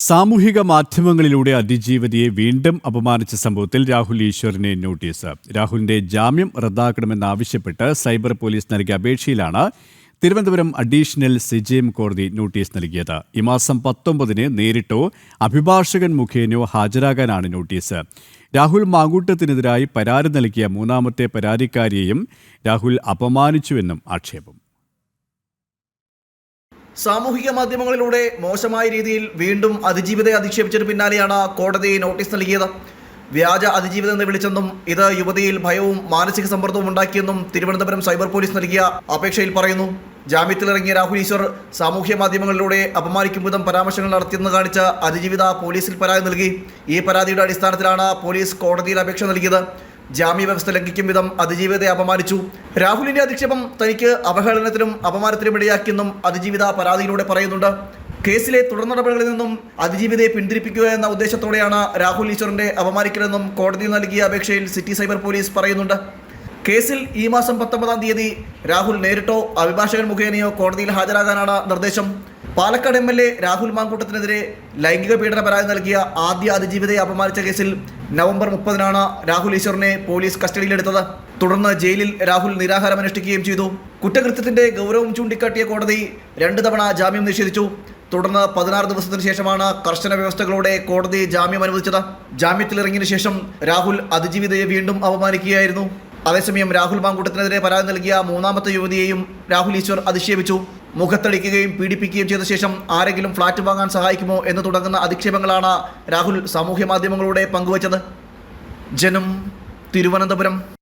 സാമൂഹിക മാധ്യമങ്ങളിലൂടെ അതിജീവതിയെ വീണ്ടും അപമാനിച്ച സംഭവത്തിൽ രാഹുൽ ഈശ്വറിനെ നോട്ടീസ്. രാഹുലിന്റെ ജാമ്യം റദ്ദാക്കണമെന്നാവശ്യപ്പെട്ട് സൈബർ പോലീസ് നൽകിയ അപേക്ഷയിലാണ് തിരുവനന്തപുരം അഡീഷണൽ സിജിഎം കോടതി നോട്ടീസ് നൽകിയത്. ഈ മാസം പത്തൊമ്പതിന് നേരിട്ടോ അഭിഭാഷകൻ മുഖേനയോ ഹാജരാകാനാണ് നോട്ടീസ്. രാഹുൽ മാങ്കൂട്ടത്തിനെതിരായി പരാതി നൽകിയ മൂന്നാമത്തെ പരാതിക്കാരിയെയും രാഹുൽ അപമാനിച്ചുവെന്നും ആക്ഷേപം. സാമൂഹിക മാധ്യമങ്ങളിലൂടെ മോശമായ രീതിയിൽ വീണ്ടും അതിജീവിതയെ അധിക്ഷേപിച്ചതിന് പിന്നാലെയാണ് കോടതി നോട്ടീസ് നൽകിയത്. വ്യാജ അതിജീവിതം എന്ന് വിളിച്ചെന്നും ഇത് യുവതിയിൽ ഭയവും മാനസിക സമ്മർദ്ദവും ഉണ്ടാക്കിയെന്നും തിരുവനന്തപുരം സൈബർ പോലീസ് നൽകിയ അപേക്ഷയിൽ പറയുന്നു. ജാമ്യത്തിലിറങ്ങിയ രാഹുൽ ഈശ്വർ സാമൂഹ്യ മാധ്യമങ്ങളിലൂടെ അപമാനിക്കും വിധം പരാമർശങ്ങൾ നടത്തിയെന്ന് കാണിച്ച അതിജീവിത പോലീസിൽ പരാതി നൽകി. ഈ പരാതിയുടെ അടിസ്ഥാനത്തിലാണ് പോലീസ് കോടതിയിൽ അപേക്ഷ നൽകിയത്. ജാമ്യ വ്യവസ്ഥ ലംഘിക്കും വിധം അതിജീവിതയെ അപമാനിച്ചു. രാഹുലിന്റെ അധിക്ഷേപം തനിക്ക് അവഹേളനത്തിനും അപമാനത്തിനും ഇടയാക്കിയെന്നും അതിജീവിത പരാതിയിലൂടെ പറയുന്നുണ്ട്. കേസിലെ തുടർ നടപടികളിൽ നിന്നും അതിജീവിതയെ പിന്തിരിപ്പിക്കുക എന്ന ഉദ്ദേശത്തോടെയാണ് രാഹുൽ ഈശ്വറിന്റെ അപമാനിക്കലെന്നും കോടതി നൽകിയ അപേക്ഷയിൽ സിറ്റി സൈബർ പോലീസ് പറയുന്നുണ്ട്. കേസിൽ ഈ മാസം പത്തൊമ്പതാം തീയതി രാഹുൽ നേരിട്ടോ അഭിഭാഷകൻ മുഖേനയോ കോടതിയിൽ ഹാജരാകാനാണ് നിർദ്ദേശം. Palakkad M L A Rahul മാങ്കൂട്ടത്തിനെതിരെ ലൈംഗിക പീഡന പരാതി നൽകിയ ആദ്യ അതിജീവിതയെ അപമാനിച്ച കേസിൽ നവംബർ മുപ്പതിനാണ് രാഹുൽ ഈശ്വറിനെ പോലീസ് കസ്റ്റഡിയിലെടുത്തത്. തുടർന്ന് ജയിലിൽ രാഹുൽ നിരാഹാരം അനുഷ്ഠിക്കുകയും ചെയ്തു. കുറ്റകൃത്യത്തിന്റെ ഗൗരവം ചൂണ്ടിക്കാട്ടിയ കോടതി രണ്ട് തവണ ജാമ്യം നിഷേധിച്ചു. തുടർന്ന് പതിനാറ് ദിവസത്തിന് ശേഷമാണ് കർശന വ്യവസ്ഥകളോടെ കോടതി ജാമ്യം അനുവദിച്ചത്. ജാമ്യത്തിലിറങ്ങിയതിനു ശേഷം രാഹുൽ അതിജീവിതയെ വീണ്ടും അപമാനിക്കുകയായിരുന്നു. അതേസമയം രാഹുൽ മാങ്കൂട്ടത്തിനെതിരെ പരാതി നൽകിയ മൂന്നാമത്തെ യുവതിയെയും രാഹുൽ ഈശ്വർ അധിക്ഷേപിച്ചു. മുഖത്തടിക്കുകയും പീഡിപ്പിക്കുകയും ചെയ്ത ശേഷം ആരെങ്കിലും ഫ്ളാറ്റ് വാങ്ങാൻ സഹായിക്കുമോ എന്ന് തുടങ്ങുന്ന അധിക്ഷേപങ്ങളാണ് രാഹുൽ സാമൂഹ്യ മാധ്യമങ്ങളിലൂടെ പങ്കുവച്ചത്. ജനം തിരുവനന്തപുരം.